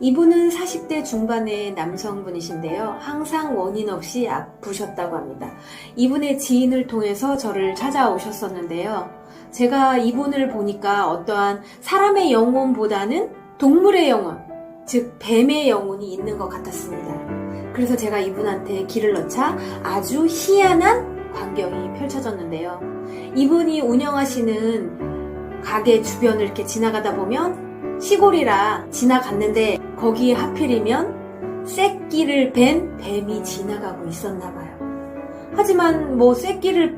이분은 40대 중반의 남성분이신데요. 항상 원인 없이 아프셨다고 합니다. 이분의 지인을 통해서 저를 찾아오셨었는데요. 제가 이분을 보니까 어떠한 사람의 영혼보다는 동물의 영혼, 즉 뱀의 영혼이 있는 것 같았습니다. 그래서 제가 이분한테 길을 넣자 아주 희한한 광경이 펼쳐졌는데요. 이분이 운영하시는 가게 주변을 이렇게 지나가다 보면 시골이라 지나갔는데 거기에 하필이면 새끼를 벤 뱀이 지나가고 있었나 봐요. 하지만 뭐 새끼를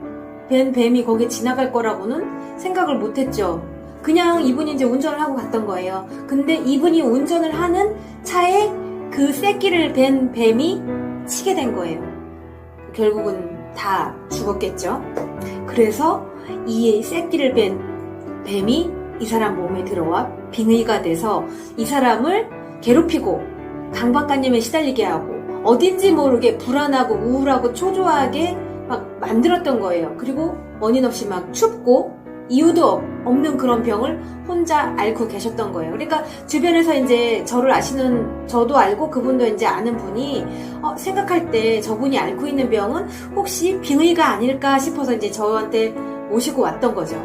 벤 뱀이 거기에 지나갈 거라고는 생각을 못 했죠. 그냥 이분이 이제 운전을 하고 갔던 거예요. 근데 이분이 운전을 하는 차에 그 새끼를 벤 뱀이 치게 된 거예요. 결국은 다 죽었겠죠. 그래서 이 새끼를 뺀 뱀이 이 사람 몸에 들어와 빙의가 돼서 이 사람을 괴롭히고 강박관념에 시달리게 하고 어딘지 모르게 불안하고 우울하고 초조하게 막 만들었던 거예요. 그리고 원인 없이 막 춥고 이유도 없- 없는 그런 병을 혼자 앓고 계셨던 거예요. 그러니까 주변에서 이제 저를 아시는 저도 알고 그분도 이제 아는 분이 어, 생각할 때 저분이 앓고 있는 병은 혹시 빙의가 아닐까 싶어서 이제 저한테 모시고 왔던 거죠.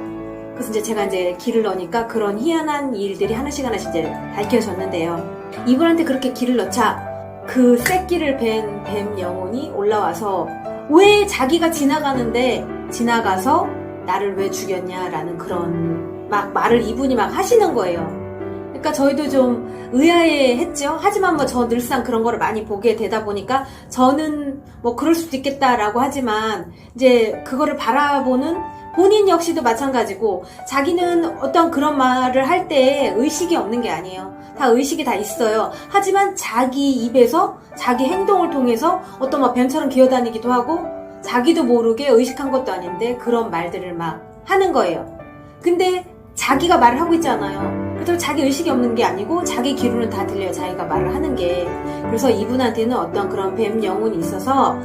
그래서 이제 제가 이제 길을 넣으니까 그런 희한한 일들이 하나씩 하나씩 이제 밝혀졌는데요. 이분한테 그렇게 길을 넣자 그 새끼를 뵌 뱀 영혼이 올라와서 왜 자기가 지나가는데 지나가서 나를 왜 죽였냐라는 그런 막 말을 이분이 막 하시는 거예요. 그러니까 저희도 좀 의아해 했죠. 하지만 뭐 저 늘상 그런 거를 많이 보게 되다 보니까 저는 뭐 그럴 수도 있겠다라고 하지만 이제 그거를 바라보는 본인 역시도 마찬가지고 자기는 어떤 그런 말을 할 때 의식이 없는 게 아니에요. 다 의식이 다 있어요. 하지만 자기 입에서 자기 행동을 통해서 어떤 막 뱀처럼 기어다니기도 하고 자기도 모르게 의식한 것도 아닌데 그런 말들을 막 하는 거예요. 근데 자기가 말을 하고 있잖아요. 그래도 자기 의식이 없는 게 아니고 자기 귀로는 다 들려요. 자기가 말을 하는 게. 그래서 이분한테는 어떤 그런 뱀 영혼이 있어서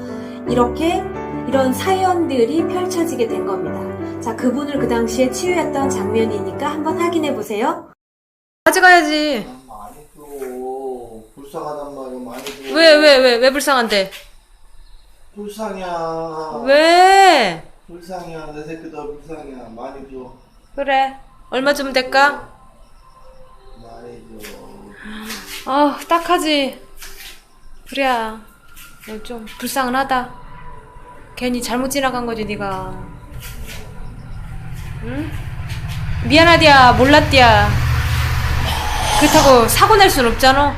이렇게 이런 사연들이 펼쳐지게 된 겁니다. 자, 그분을 그 당시에 치유했던 장면이니까 한번 확인해 보세요. 가져가야지. 많이 줘. 불쌍하단 말이야, 많이 줘. 왜, 왜, 왜, 왜 불쌍한데? 불쌍이야. 왜? 불쌍이야. 내 새끼도 불쌍이야. 많이 줘. 그래. 얼마 주면 될까? 많이 줘. 아, 딱하지. 그래야. 너좀 불쌍은 하다. 괜히 잘못 지나간 거지, 네가 응? 미안하디야, 몰랐디야. 그렇다고 사고 낼순 없잖아.